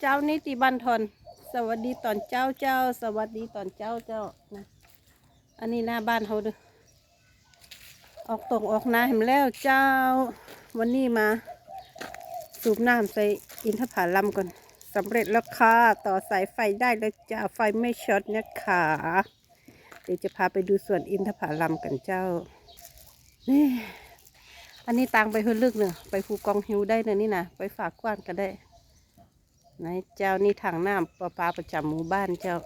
เจ้านิติบันทนสวัสดีตอนเจ้าเจ้า สวัสดีตอนเจ้าเจ้านะ อันนี้หน้าบ้านเขาด้อออกตกออกนาเห็นแล้วเจ้า วันนี้มา สูบน้ำใส่อินทผลัมก่อนสำเร็จแล้วค่ะ ต่อสายไฟได้แล้วจ้าไฟไม่ช็อตนะคะเดี๋ยวจะพาไปดูสวนอินทผลัมกันเจ้านี่อันนี้ตังไปเฮือลึกเนอะไปภูกองฮิวได้เนอะนี่นะไปฝากกว้านก็ได้ ไหนเจ้านี่ถังน้ำประปาประจำหมู่บ้านเจ้า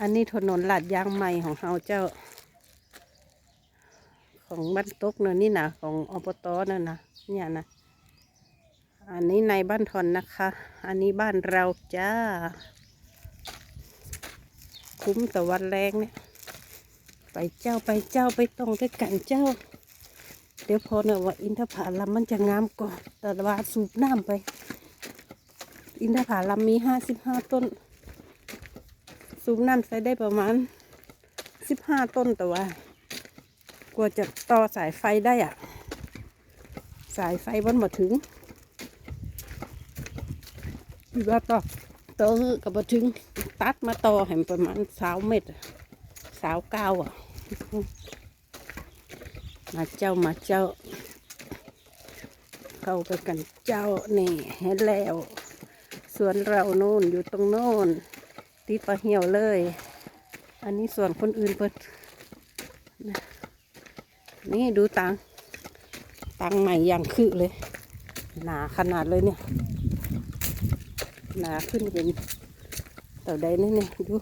อันนี้ถนนลาดยางใหม่ของเฮาเจ้า ของบ้านตกเนอะนี่นะของอบตนั่นนะเนี่ยนะอันนี้ในบ้านทอนนะคะ อันนี้บ้านเราจ้า คุ้มแต่วันแรงเนี่ยไปเจ้าไปเจ้าไปตรงด้วยกันเจ้า เดี๋ยวพอเนอะว่าอินทผลัมมันจะงามก่อนแต่ว่าสูบน้ำไป อินทผลัมมีห้าสิบห้าต้น สูบน้ำใส่ได้ประมาณสิบห้าต้นแต่ว่ากว่าจะต่อสายไฟได้อะสายไฟมันมาถึงพี่ว่าต่อต่อกับมาถึง ตัดมาต่อให้มันประมาณสาวเม็ดสาวเก้าอะ มาเจ้ามาเจ้า เข้าไปกันเจ้านี่เห็นแล้ว สวนเราโน่นอยู่ตรงโน่นติดปลาเหี่ยวเลย อันนี้ส่วนคนอื่นเปิดนี่ดูตังตังใหม่อย่างคือเลย หนาขนาดเลยเนี่ย หนาขึ้นเป็นเต่าใดนี่เนี่ยดู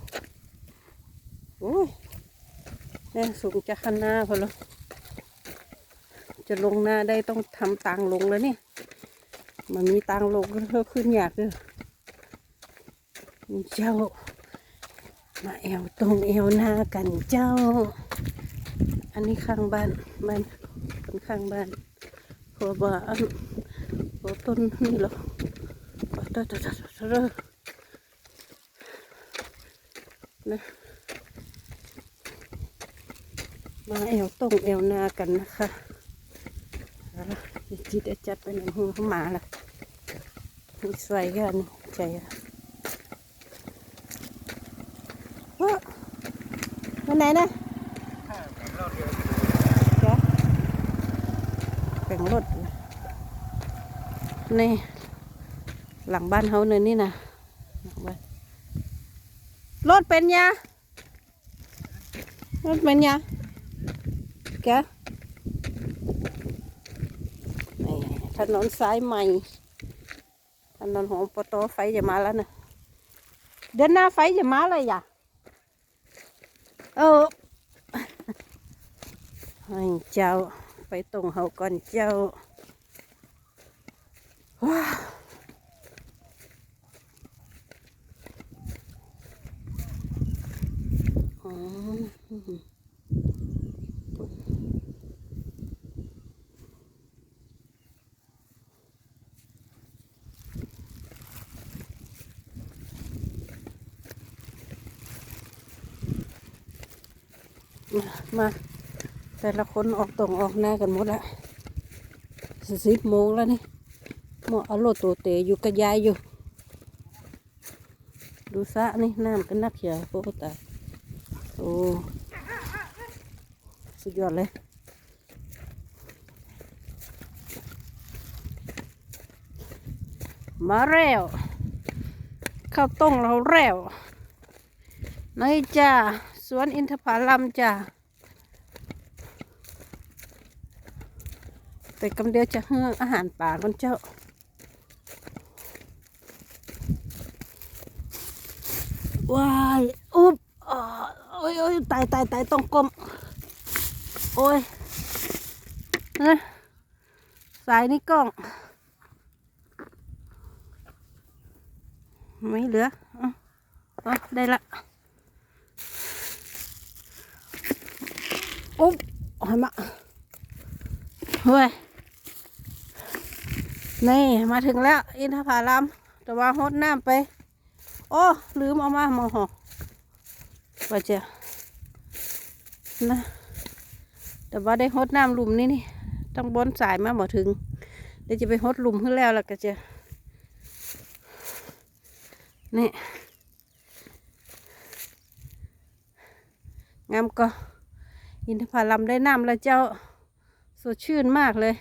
โอ้ยแน่สูงจะขนาดพอแล้วจะลงหน้าได้ต้องทำตังลงแล้วเนี่ยมันมีตังลงก็ขึ้นยากเลย เจ้า มาแอวตรงแอวหน้ากันเจ้า อันนี้ข้างบ้านบ้านคนข้างบ้านเพราะว่าอันเพราะต้นนี่หรอเด้อเด้อเด้อเด้อนะมาแอวตรงแอวหนากันนะคะเอาล่ะเดี๋ยวจิตจะจัดไปหนึ่งหูเข้ามาละใส่กันใจอะว้า วันไหนนะเดี๋ยวแบ่งรถนี่ หลังบ้านเขาเนี่ยนี่นะหลังบ้านรถเป็นยารถเป็นยาแกนี่ถนนสายใหม่ถนนของปตไฟจะมาแล้วนะเดือนหน้าไฟจะมาเลยอย่า เออให้เจ้าไปตรงเขาก่อนเจ้าว้าอ๋อม มา แต่ละคนออกตรงออกหน้ากันหมดละสิบโมงแล้วนี่หมอเอาโลดตัวเตะอยู่กับยายอยู่ ดูซะนี่น้ำก็นักเขียวโอ้ตาโอ้สุดยอดเลยมาแล้วข้าวต้งเราแล้วนี่จ้า สวนอินทผลัมจ้าแต่กำเดียวจะเฮืออาหารป่าคนเจ้าว้ายอุ๊บโอ้ยโอ้ยตายตายตายต้องก้มโอ้ยนะสายนี่กล้อง ไม่เหลืออะอะได้ละ อุ๊บเอาให้มาเฮ้ยนี่มาถึงแล้ว อินทผลัมแต่ว่าหดน้ำไป โอ้ลืมเอามาหมอหอว่าจะนะแต่ว่าได้หดน้ำหลุมนี่นี่ต้องบนสายมาหมอถึงเดี๋ยวจะไปหดหลุมขึ้นแล้วล้วก็จะนี่งามก็ อินทผลัมได้น้ำแล้วเจ้าสดชื่นมากเลย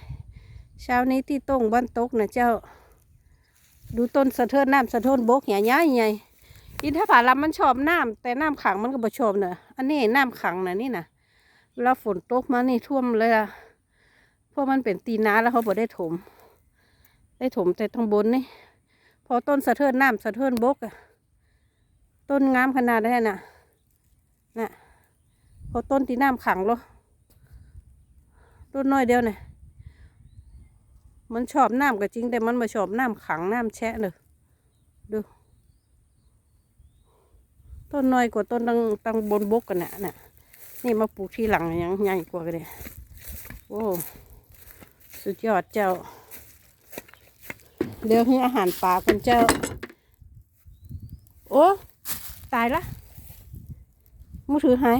เช้านี้ที่ตรงบ้านตกนะเจ้า ดูต้นสะเทินน้ำสะเทินบกใหญ่ใหญ่ใหญ่อินทผลัมมันชอบน้ำแต่น้ำขังมันก็บ่ชอบเนอะอันนี้น้ำขังนะนี่นะเวลาฝนตกมานี่ท่วมเลยอะเพราะมันเป็นตีน้าแล้วเขาบ่ได้ถม ได้ถมแต่ทางบนนี่พอต้นสะเทินน้ำสะเทินบกอะต้นงามขนาดนั้นน่ะน่ะ พอต้นตีน้ำขังเหรอต้นน้อยเดียวเนี่ยมันชอบน้ำก็จริง แต่มันม่ชอบน้ำขังน้ำแช่เลยดูต้นน้อยกว่าต้นตังตังบนบกกันน่ะน่ะนี่มาปลูกที่หลังยังใหญ่กว่ากันเลยโอ้สุดยอดเจ้า เดี๋ยวให้อาหารปลาคนเจ้า โอ้ ตายละมือถือหาย